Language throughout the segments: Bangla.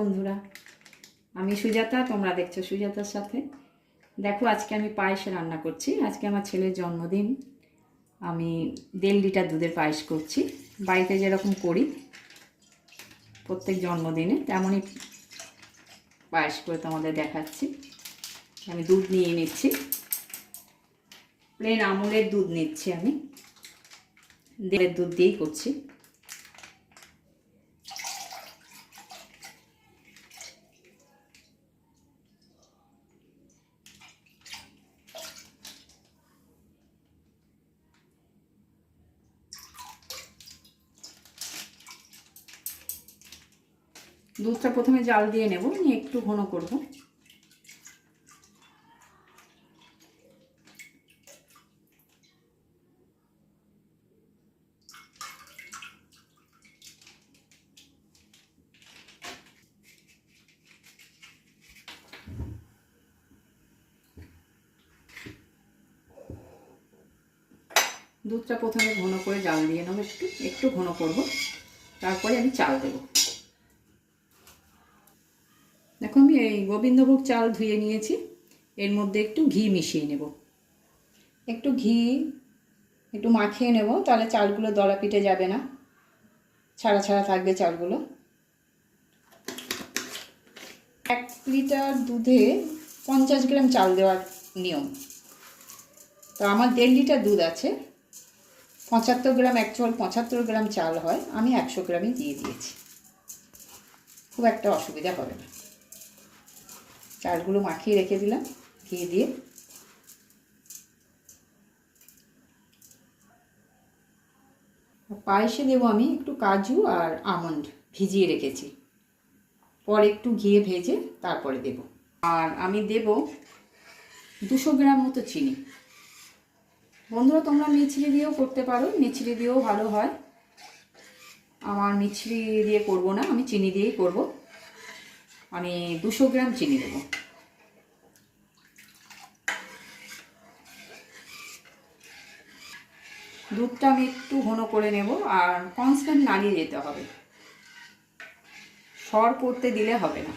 বন্ধুরা? আমি সুজাতা, তোমরা দেখছ সুজাতার সাথে। দেখো, আজকে আমি পায়েস রান্না করছি। আজকে আমার ছেলের জন্মদিন। আমি দেড় লিটার দুধের পায়েস করছি। বাড়িতে যেরকম করি প্রত্যেক জন্মদিনে, তেমনই পায়েস করে তোমাদের দেখাচ্ছি। আমি দুধ নিয়ে নিচ্ছি। প্লেন আমুলের দুধ নিচ্ছি আমি। দেড়ের দুধ দিয়েই করছি। দুধটা প্রথমে জাল দিয়ে নেব, নিয়ে একটু ঘন করব। দুধটা প্রথমে ঘন করে জাল দিয়ে নেব একটু একটু ঘন করব, তারপরে আমি চাল দেবো। দেখো আমি এই গোবিন্দভোগ চাল ধুয়ে নিয়েছি। এর মধ্যে একটু ঘি মিশিয়ে নেব। একটু ঘি, একটু মাখিয়ে নেব, তাহলে চালগুলো দলা পিটে যাবে না। ছাড়া ছাড়া থাকবে চালগুলো। এক লিটার দুধে পঞ্চাশ গ্রাম চাল দেওয়ার নিয়ম। তো আমার দেড় লিটার দুধ আছে। পঁচাত্তর গ্রাম অ্যাকচুয়াল পঁচাত্তর গ্রাম চাল হয়। আমি একশো গ্রামই দিয়ে দিয়েছি। খুব একটা অসুবিধা হবে না। চালগুলো মাখিয়ে রেখে দিলাম ঘি দিয়ে। পায়েসে দেবো আমি একটু কাজু আর আমন্ড ভিজিয়ে রেখেছি। পরে একটু ঘিয়ে ভেজে তারপরে দেব। আর আমি দেব দুশো গ্রাম মতো চিনি। বন্ধুরা, তোমরা মিছরি দিয়েও করতে পারো, মিছরি দিয়েও ভালো হয়। আমার মিছরি দিয়ে করব না, আমি চিনি দিয়েই করব। আমি দুশো গ্রাম চিনি দেবো। দুধটা আমি একটু ঘন করে নেব আর কনস্ট্যান্ট নাড়িয়ে যেতে হবে। সর পড়তে দিলে হবে না,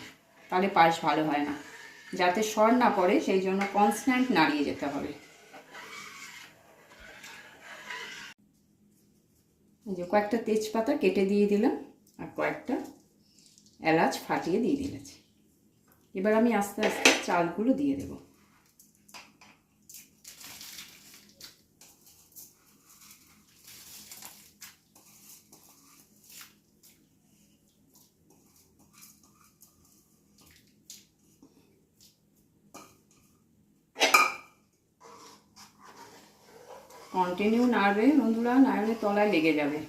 তাহলে পায়েস ভালো হয় না। যাতে সর না পড়ে, সেই জন্য কনস্ট্যান্ট নাড়িয়ে যেতে হবে। এই যে কয়েকটা তেজপাতা কেটে দিয়ে দিলাম, আর কয়েকটা এলাচ ফাটিয়ে দিয়ে দিলেছি এবার আমি আস্তে আস্তে চালগুলো দিয়ে দেবো। কন্টিনিউ নাড়বে বন্ধুরা, নাড়লে তলায় লেগে যাবে।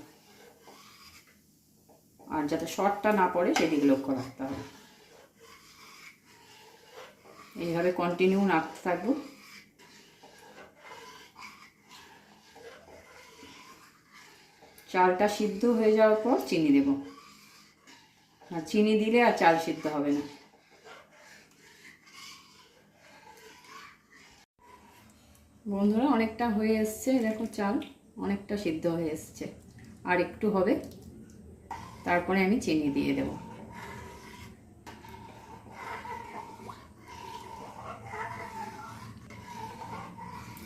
যাতে শর্টটা না পড়ে সেদিকে লক্ষ্য রাখতে হবে। এইভাবে কন্টিনিউ নাড়তে থাকব। চালটা সিদ্ধ হয়ে যাওয়ার পর চিনি দেব। আর চিনি দিলে আর চাল সিদ্ধ হবে না। বন্ধুরা, অনেকটা হয়ে এসছে, দেখো চাল, অনেকটা সিদ্ধ হয়ে এসছে। আর একটু হবে। তারপরে আমি চিনি দিয়ে দেব।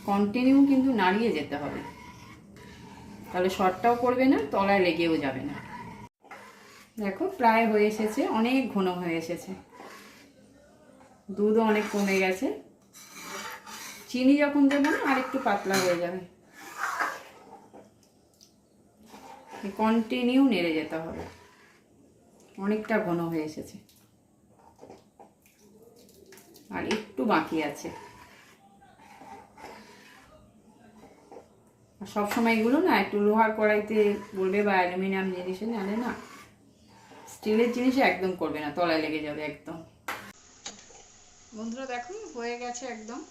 কন্টিনিউ কিন্তু নাড়িয়ে যেতে হবে। তাহলে শর্টটাও পড়বে না, তলায় লেগেও যাবে না। দেখো, প্রায় হয়ে এসেছে, অনেক ঘন হয়ে এসেছে। দুধও অনেক কমে গেছে। চিনি যখন দেবো না আর একটু পাতলা হয়ে যাবে। কন্টিনিউ নেড়ে যেতে হবে। অনেকটা ঘন হয়ে এসেছে। আর একটু বাকি আছে। সবসময় এগুলো না একটু লোহার কড়াইতে বলবে বা অ্যালুমিনিয়াম জিনিসে নালে না। স্টিলের জিনিসে একদম করবে না, তলায় লেগে যাবে একদম। বন্ধুরা দেখো হয়ে গেছে একদম।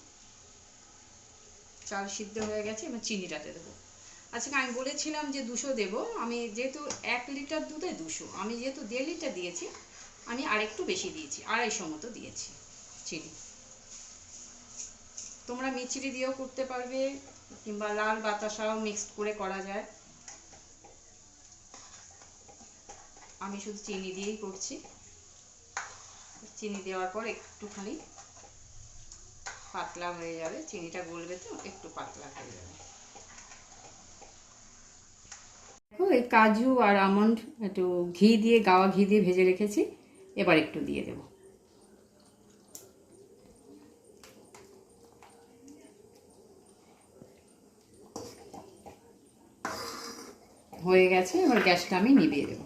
চাল সিদ্ধ হয়ে গেছে, এবার চিনিটাতে দেবো। আচ্ছা আমি বলেছিলাম যে দুশো দেব। আমি যেহেতু এক লিটার দুধে দুশো, আমি যেহেতু দেড় লিটার দিয়েছি, আমি আরেকটু বেশি দিয়েছি, আড়াইশো মতো দিয়েছি চিনি। তোমরা মিচড়ি দিয়েও করতে পারবে, কিংবা লাল বাতাসাও মিক্সড করে করা যায়। আমি শুধু চিনি দিয়েই করছি। চিনি দেওয়ার পর একটুখানি পাতলা হয়ে যাবে, চিনিটা গলবে তো, একটু পাতলা হয়ে যাবে দেখো এই কাজু আর আমন্ড একটু ঘি দিয়ে, গাওয়া ঘি দিয়ে ভেজে রেখেছি। এবার একটু দিয়ে দেব। হয়ে গেছে, এবার গ্যাসটা আমি নিভিয়ে দেবো।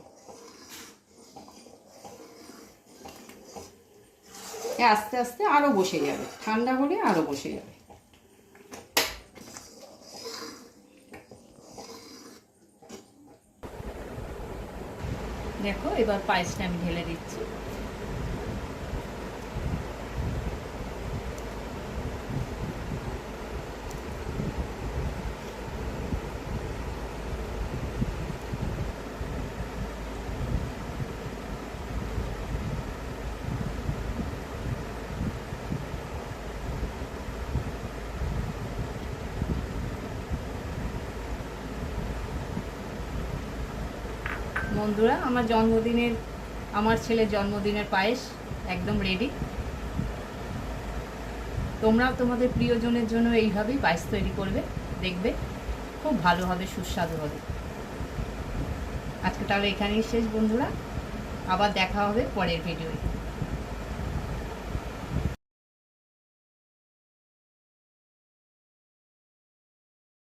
আস্তে আস্তে আরও বসে যাবে। ঠান্ডা হলে আরও বসে যাবে। দেখো এবার পায়েসটা আমি ঢেলে দিচ্ছি। বন্ধুরা, আমার জন্মদিনের, আমার ছেলের জন্মদিনের পায়েস একদম রেডি তোমরাও তোমাদের প্রিয়জনের জন্য এইভাবেই পায়েস তৈরি করবে, দেখবে খুব ভালো হবে, সুস্বাদু হবে। আজকে তাহলে এখানেই শেষ বন্ধুরা, আবার দেখা হবে পরের ভিডিওতে